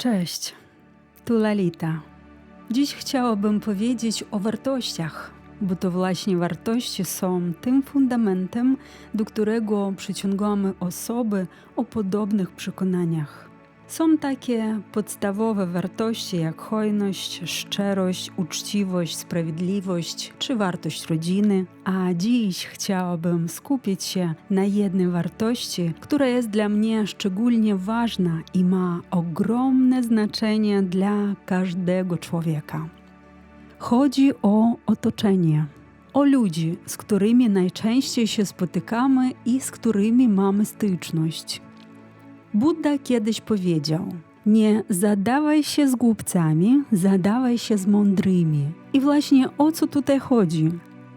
Cześć, tu Lalita. Dziś chciałabym powiedzieć o wartościach, bo to właśnie wartości są tym fundamentem, do którego przyciągamy osoby o podobnych przekonaniach. Są takie podstawowe wartości jak hojność, szczerość, uczciwość, sprawiedliwość czy wartość rodziny, a dziś chciałabym skupić się na jednej wartości, która jest dla mnie szczególnie ważna i ma ogromne znaczenie dla każdego człowieka. Chodzi o otoczenie, o ludzi, z którymi najczęściej się spotykamy i z którymi mamy styczność. Buddha kiedyś powiedział: Nie zadawaj się z głupcami, zadawaj się z mądrymi. I właśnie o co tutaj chodzi?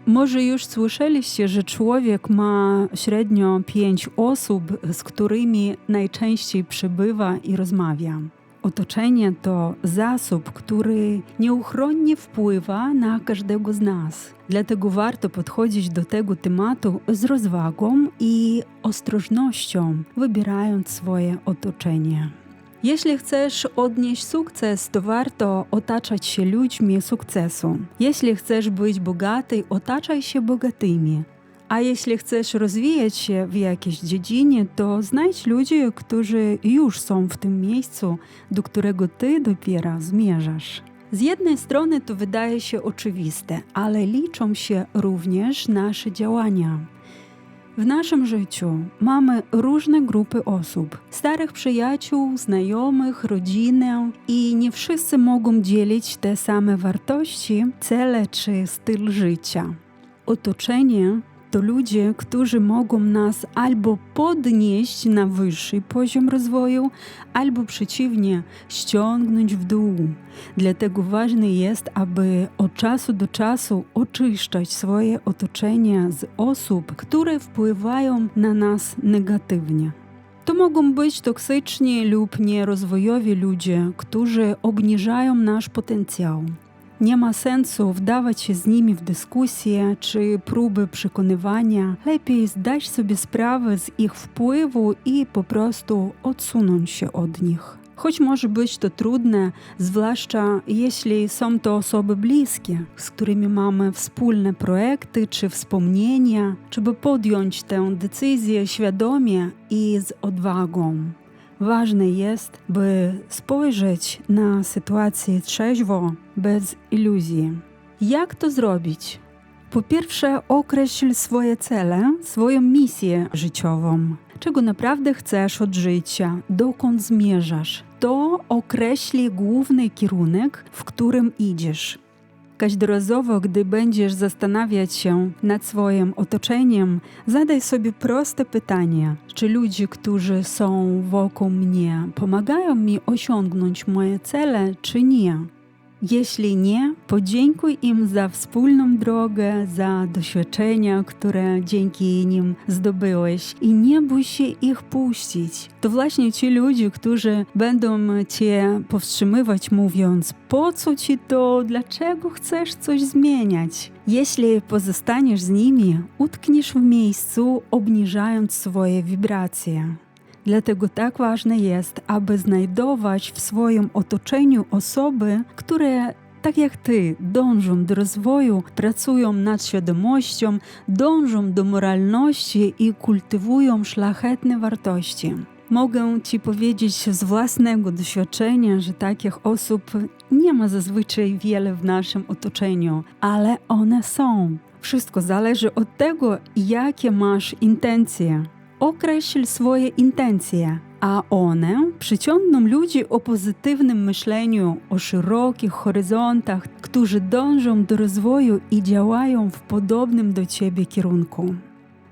Może już słyszeliście, że człowiek ma średnio pięć osób, z którymi najczęściej przebywa i rozmawia. Otoczenie to zasób, który nieuchronnie wpływa na każdego z nas. Dlatego warto podchodzić do tego tematu z rozwagą i ostrożnością, wybierając swoje otoczenie. Jeśli chcesz odnieść sukces, to warto otaczać się ludźmi sukcesu. Jeśli chcesz być bogaty, otaczaj się bogatymi. A jeśli chcesz rozwijać się w jakiejś dziedzinie, to znajdź ludzi, którzy już są w tym miejscu, do którego ty dopiero zmierzasz. Z jednej strony to wydaje się oczywiste, ale liczą się również nasze działania. W naszym życiu mamy różne grupy osób, starych przyjaciół, znajomych, rodzinę i nie wszyscy mogą dzielić te same wartości, cele czy styl życia. Otoczenie to ludzie, którzy mogą nas albo podnieść na wyższy poziom rozwoju, albo przeciwnie, ściągnąć w dół. Dlatego ważne jest, aby od czasu do czasu oczyszczać swoje otoczenie z osób, które wpływają na nas negatywnie. To mogą być toksyczni lub nierozwojowi ludzie, którzy obniżają nasz potencjał. Nie ma sensu wdawać się z nimi w dyskusje czy próby przekonywania. Lepiej zdać sobie sprawę z ich wpływu i po prostu odsunąć się od nich. Choć może być to trudne, zwłaszcza jeśli są to osoby bliskie, z którymi mamy wspólne projekty czy wspomnienia, żeby podjąć tę decyzję świadomie i z odwagą. Ważne jest, by spojrzeć na sytuację trzeźwo, bez iluzji. Jak to zrobić? Po pierwsze, określ swoje cele, swoją misję życiową. Czego naprawdę chcesz od życia, dokąd zmierzasz. To określi główny kierunek, w którym idziesz. Każdorazowo, gdy będziesz zastanawiać się nad swoim otoczeniem, zadaj sobie proste pytanie: czy ludzie, którzy są wokół mnie, pomagają mi osiągnąć moje cele, czy nie? Jeśli nie, podziękuj im za wspólną drogę, za doświadczenia, które dzięki nim zdobyłeś i nie bój się ich puścić. To właśnie ci ludzie, którzy będą cię powstrzymywać, mówiąc: Po co ci to, dlaczego chcesz coś zmieniać? Jeśli pozostaniesz z nimi, utkniesz w miejscu, obniżając swoje wibracje. Dlatego tak ważne jest, aby znajdować w swoim otoczeniu osoby, które tak jak ty, dążą do rozwoju, pracują nad świadomością, dążą do moralności i kultywują szlachetne wartości. Mogę ci powiedzieć z własnego doświadczenia, że takich osób nie ma zazwyczaj wiele w naszym otoczeniu, ale one są. Wszystko zależy od tego, jakie masz intencje określ swoje intencje, a one przyciągną ludzi o pozytywnym myśleniu, o szerokich horyzontach, którzy dążą do rozwoju i działają w podobnym do ciebie kierunku.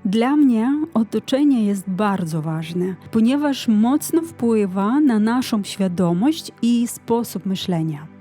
Dla mnie otoczenie jest bardzo ważne, ponieważ mocno wpływa na naszą świadomość i sposób myślenia.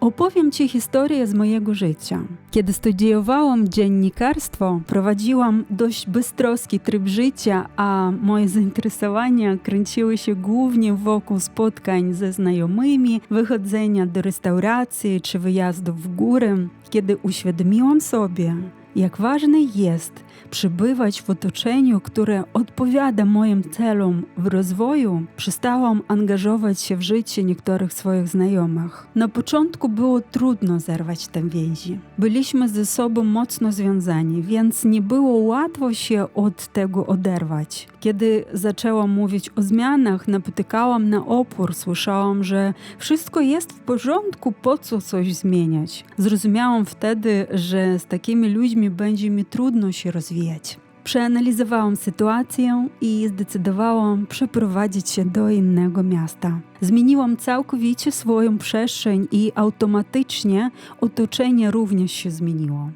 Opowiem Ci historię z mojego życia. Kiedy studiowałam dziennikarstwo, prowadziłam dość bystroski tryb życia, a moje zainteresowania kręciły się głównie wokół spotkań ze znajomymi, wychodzenia do restauracji czy wyjazdów w górę. Kiedy uświadomiłam sobie, jak ważne jest, przebywać w otoczeniu, które odpowiada moim celom w rozwoju, przestałam angażować się w życie niektórych swoich znajomych. Na początku było trudno zerwać tę więzi. Byliśmy ze sobą mocno związani, więc nie było łatwo się od tego oderwać. Kiedy zaczęłam mówić o zmianach, napotykałam na opór, słyszałam, że wszystko jest w porządku, po co coś zmieniać. Zrozumiałam wtedy, że z takimi ludźmi będzie mi trudno się rozwijać. Przeanalizowałam sytuację i zdecydowałam przeprowadzić się do innego miasta. Zmieniłam całkowicie swoją przestrzeń i automatycznie otoczenie również się zmieniło.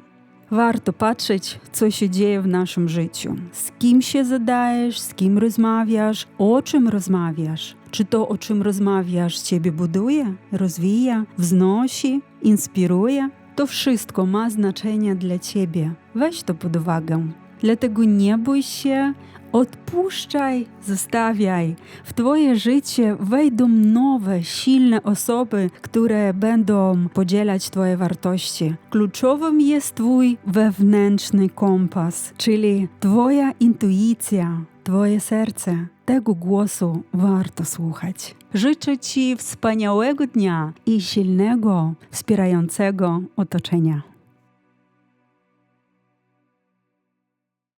Warto patrzeć, co się dzieje w naszym życiu. Z kim się zadajesz, z kim rozmawiasz, o czym rozmawiasz. Czy to, o czym rozmawiasz, ciebie buduje, rozwija, wznosi, inspiruje? To wszystko ma znaczenie dla ciebie. Weź to pod uwagę. Dlatego nie bój się, odpuszczaj, zostawiaj. W Twoje życie wejdą nowe, silne osoby, które będą podzielać Twoje wartości. Kluczowym jest Twój wewnętrzny kompas, czyli Twoja intuicja, Twoje serce. Tego głosu warto słuchać. Życzę Ci wspaniałego dnia i silnego, wspierającego otoczenia.